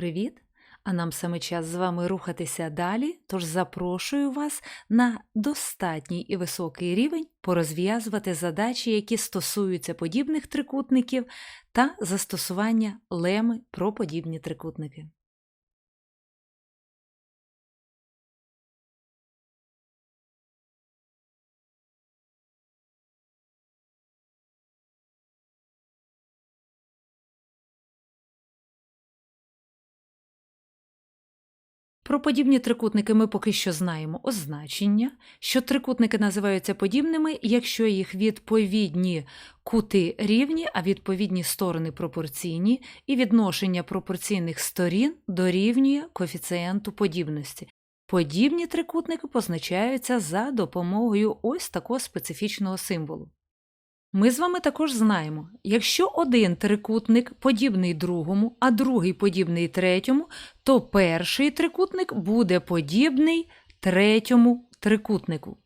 Привіт! А нам саме час з вами рухатися далі, тож запрошую вас на достатній і високий рівень порозв'язувати задачі, які стосуються подібних трикутників та застосування леми про подібні трикутники. Про подібні трикутники ми поки що знаємо означення, що трикутники називаються подібними, якщо їх відповідні кути рівні, а відповідні сторони пропорційні, і відношення пропорційних сторін дорівнює коефіцієнту подібності. Подібні трикутники позначаються за допомогою ось такого специфічного символу. Ми з вами також знаємо, якщо один трикутник подібний другому, а другий подібний третьому, то перший трикутник буде подібний третьому трикутнику.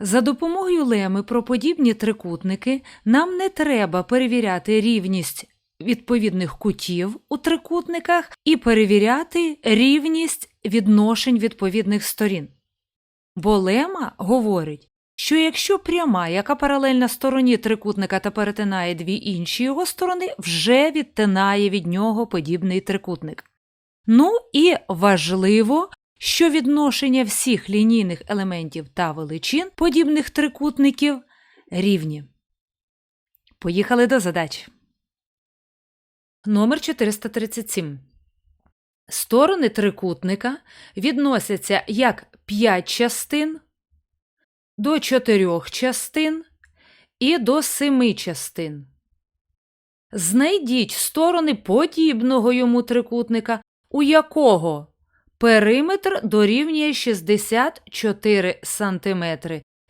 За допомогою леми про подібні трикутники нам не треба перевіряти рівність відповідних кутів у трикутниках і перевіряти рівність відношень відповідних сторін. Бо лема говорить, що якщо пряма, яка паралельна стороні трикутника та перетинає дві інші його сторони, вже відтинає від нього подібний трикутник. Ну і важливо, що відношення всіх лінійних елементів та величин подібних трикутників рівні. Поїхали до задач. Номер 437. Сторони трикутника відносяться як 5 частин до чотирьох частин і до семи частин. Знайдіть сторони подібного йому трикутника, у якого периметр дорівнює 64 см.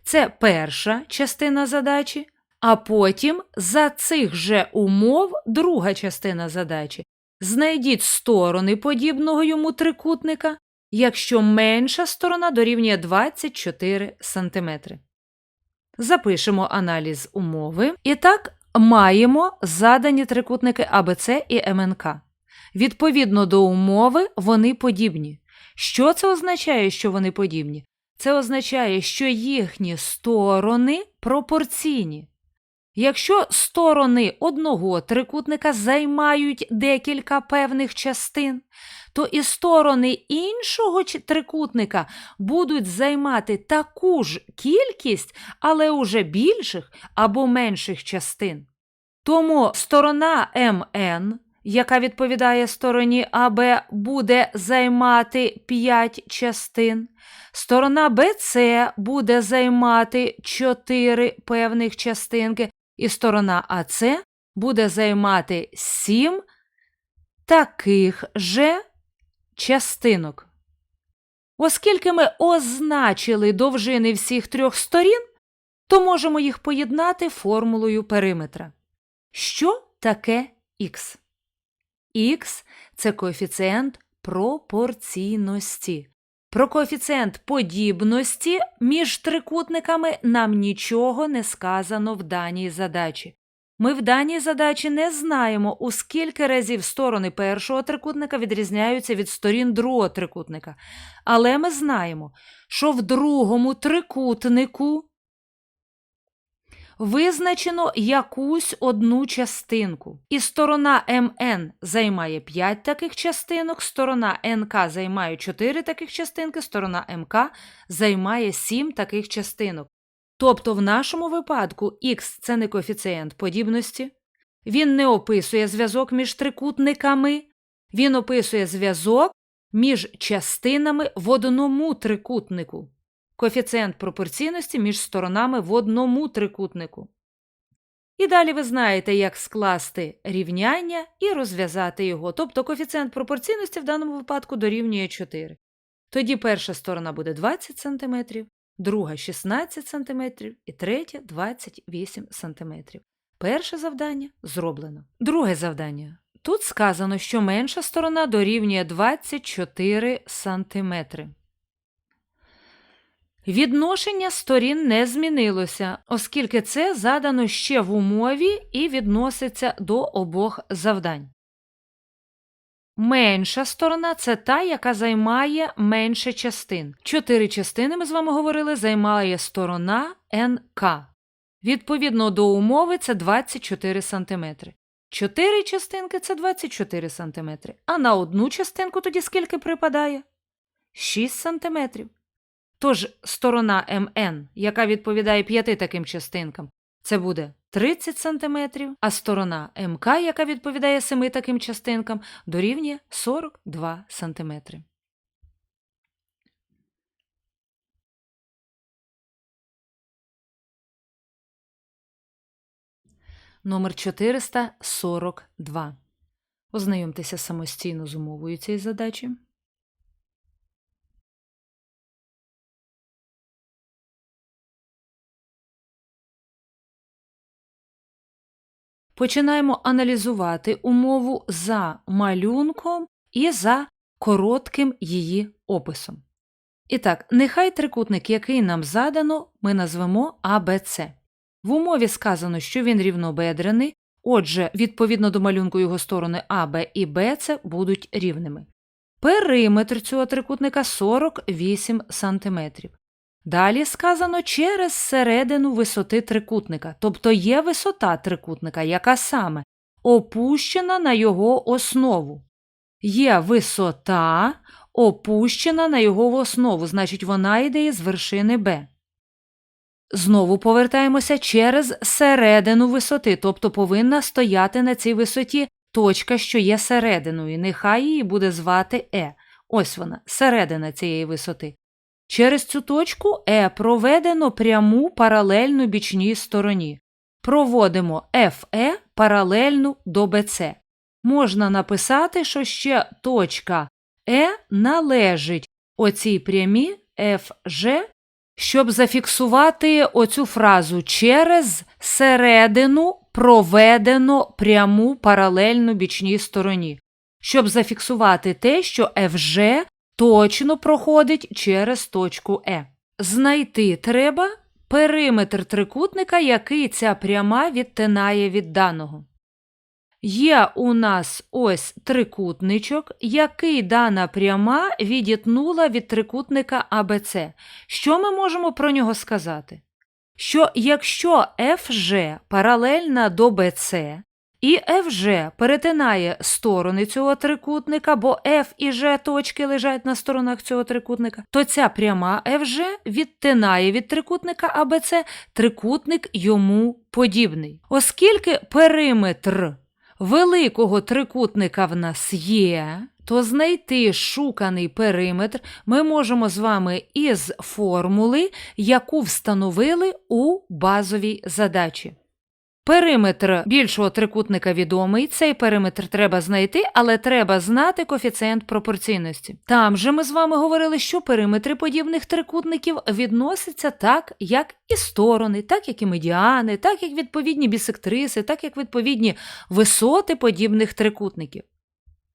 Це перша частина задачі, а потім за цих же умов друга частина задачі. Знайдіть сторони подібного йому трикутника, якщо менша сторона дорівнює 24 см. Запишемо аналіз умови. І так, маємо задані трикутники АБЦ і МНК. Відповідно до умови, вони подібні. Що це означає, що вони подібні? Це означає, що їхні сторони пропорційні. Якщо сторони одного трикутника займають декілька певних частин, то і сторони іншого трикутника будуть займати таку ж кількість, але уже більших або менших частин. Тому сторона МН, яка відповідає стороні АБ, буде займати 5 частин. Сторона БЦ буде займати 4 певних частинки, і сторона АЦ буде займати 7 таких же частинок. Оскільки ми означили довжини всіх трьох сторін, то можемо їх поєднати формулою периметра. Що таке х? Х це коефіцієнт пропорційності. Про коефіцієнт подібності між трикутниками нам нічого не сказано в даній задачі. Ми в даній задачі не знаємо, у скільки разів сторони першого трикутника відрізняються від сторін другого трикутника. Але ми знаємо, що в другому трикутнику визначено якусь одну частинку. І сторона МН займає 5 таких частинок, сторона НК займає 4 таких частинки, сторона МК займає 7 таких частинок. Тобто в нашому випадку х це не коефіцієнт подібності, він не описує зв'язок між трикутниками, він описує зв'язок між частинами в одному трикутнику, коефіцієнт пропорційності між сторонами в одному трикутнику. І далі ви знаєте, як скласти рівняння і розв'язати його. Тобто коефіцієнт пропорційності в даному випадку дорівнює 4. Тоді перша сторона буде 20 см, друга 16 см і третя 28 см. Перше завдання зроблено. Друге завдання. Тут сказано, що менша сторона дорівнює 24 см. Відношення сторін не змінилося, оскільки це задано ще в умові і відноситься до обох завдань. Менша сторона це та, яка займає менше частин. Чотири частини, ми з вами говорили, займає сторона НК. Відповідно до умови, це 24 см. Чотири частинки це 24 см. А на одну частинку тоді скільки припадає? 6 см. Тож сторона МН, яка відповідає п'яти таким частинкам, це буде 30 см, а сторона МК, яка відповідає семи таким частинкам, дорівнює 42 см. Номер 442. Ознайомтеся самостійно з умовою цієї задачі. Починаємо аналізувати умову за малюнком і за коротким її описом. І так, нехай трикутник, який нам задано, ми назвемо АБЦ. В умові сказано, що він рівнобедрений, отже, відповідно до малюнку його сторони АБ і БЦ будуть рівними. Периметр цього трикутника 48 см. Далі сказано через середину висоти трикутника, тобто є висота трикутника, яка саме опущена на його основу. Є висота, опущена на його основу, значить, вона йде з вершини Б. Знову повертаємося через середину висоти, тобто повинна стояти на цій висоті точка, що є серединою, нехай її буде звати Е. Ось вона, середина цієї висоти. Через цю точку Е проведено пряму паралельну бічній стороні. Проводимо FE паралельну до BC. Можна написати, що ще точка Е належить оцій прямі FG, щоб зафіксувати оцю фразу через середину проведено пряму паралельну бічній стороні, щоб зафіксувати те, що FG точно проходить через точку Е. Знайти треба периметр трикутника, який ця пряма відтинає від даного. Є у нас ось трикутничок, який дана пряма відітнула від трикутника АБЦ. Що ми можемо про нього сказати? Що якщо FG паралельна до BC, і FG перетинає сторони цього трикутника, бо F і G точки лежать на сторонах цього трикутника, то ця пряма FG відтинає від трикутника ABC трикутник йому подібний. Оскільки периметр великого трикутника в нас є, то знайти шуканий периметр ми можемо з вами із формули, яку встановили у базовій задачі. Периметр більшого трикутника відомий, цей периметр треба знайти, але треба знати коефіцієнт пропорційності. Там же ми з вами говорили, що периметри подібних трикутників відносяться так, як і сторони, так як і медіани, так як відповідні бісектриси, так як відповідні висоти подібних трикутників.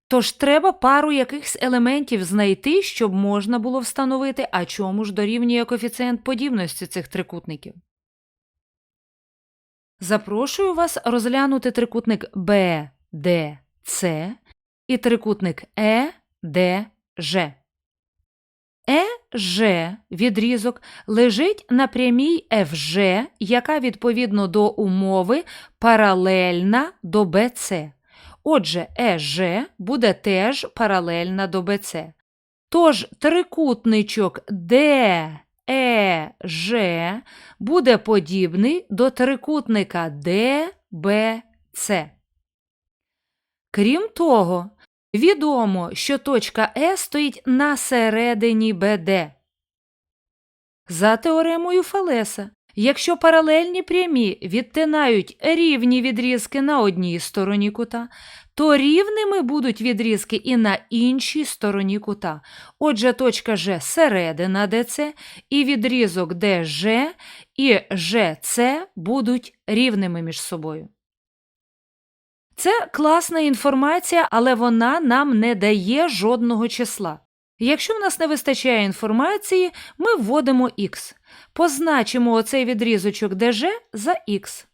Тож треба пару якихось елементів знайти, щоб можна було встановити, а чому ж дорівнює коефіцієнт подібності цих трикутників. Запрошую вас розглянути трикутник BDC і трикутник EDG. EG відрізок лежить на прямій FG, яка відповідно до умови паралельна до BC. Отже, EG буде теж паралельна до BC. Тож трикутничок DEG буде подібний до трикутника DBC. Крім того, відомо, що точка Е стоїть на середині БД. За теоремою Фалеса, якщо паралельні прямі відтинають рівні відрізки на одній стороні кута, то рівними будуть відрізки і на іншій стороні кута. Отже, точка Ж середина ДЦ і відрізок ДЖ і ЖЦ будуть рівними між собою. Це класна інформація, але вона нам не дає жодного числа. Якщо в нас не вистачає інформації, ми вводимо х. Позначимо оцей відрізочок ДЖ за х.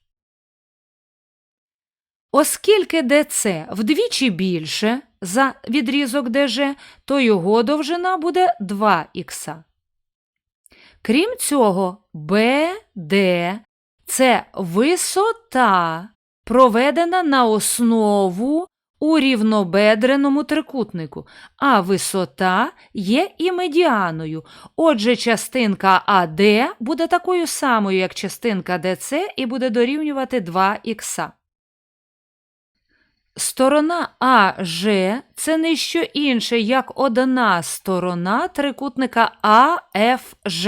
Оскільки ДЦ вдвічі більше, за відрізок ДЖ, то його довжина буде 2х. Крім цього, БД це висота, проведена на основу у рівнобедреному трикутнику, а висота є і медіаною. Отже, частинка АД буде такою самою, як частинка ДЦ, і буде дорівнювати 2х. Сторона АЖ це не що інше, як одна сторона трикутника АФЖ,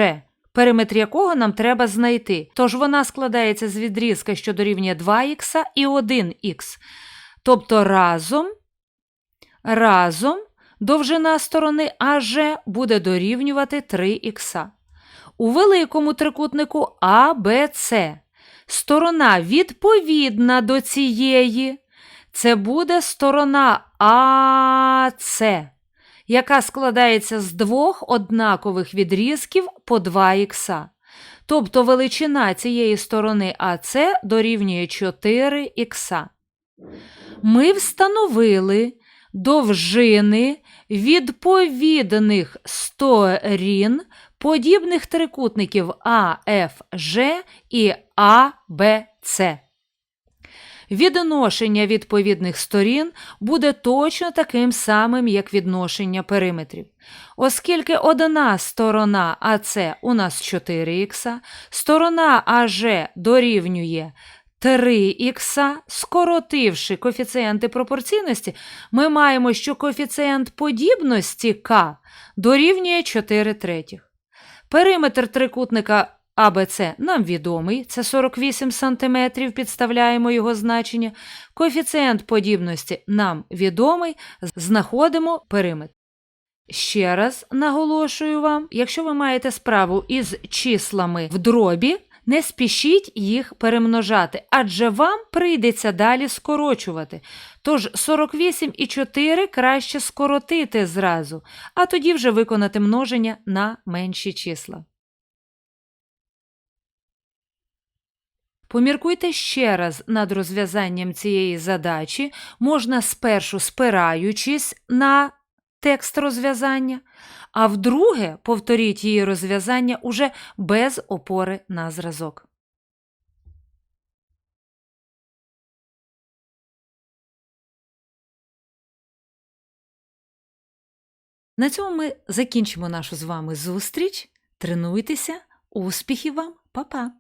периметр якого нам треба знайти. Тож вона складається з відрізка, що дорівнює 2х і 1х. Тобто разом, разом довжина сторони АЖ буде дорівнювати 3х. У великому трикутнику АБЦ сторона відповідна до цієї. Це буде сторона АЦ, яка складається з двох однакових відрізків по 2х. Тобто величина цієї сторони АЦ дорівнює 4х. Ми встановили довжини відповідних сторін подібних трикутників АФЖ і АБЦ. Відношення відповідних сторін буде точно таким самим, як відношення периметрів. Оскільки одна сторона АЦ у нас 4х, сторона АЖ дорівнює 3х, скоротивши коефіцієнти пропорційності, ми маємо, що коефіцієнт подібності К дорівнює 4 третіх. Периметр трикутника АБЦ нам відомий, це 48 см, підставляємо його значення. Коефіцієнт подібності нам відомий, знаходимо периметр. Ще раз наголошую вам, якщо ви маєте справу із числами в дробі, не спішіть їх перемножати, адже вам прийдеться далі скорочувати. Тож 48 і 4 краще скоротити зразу, а тоді вже виконати множення на менші числа. Поміркуйте ще раз над розв'язанням цієї задачі, можна спершу спираючись на текст розв'язання, а вдруге повторіть її розв'язання уже без опори на зразок. На цьому ми закінчимо нашу з вами зустріч. Тренуйтеся, успіхів вам, Па-па!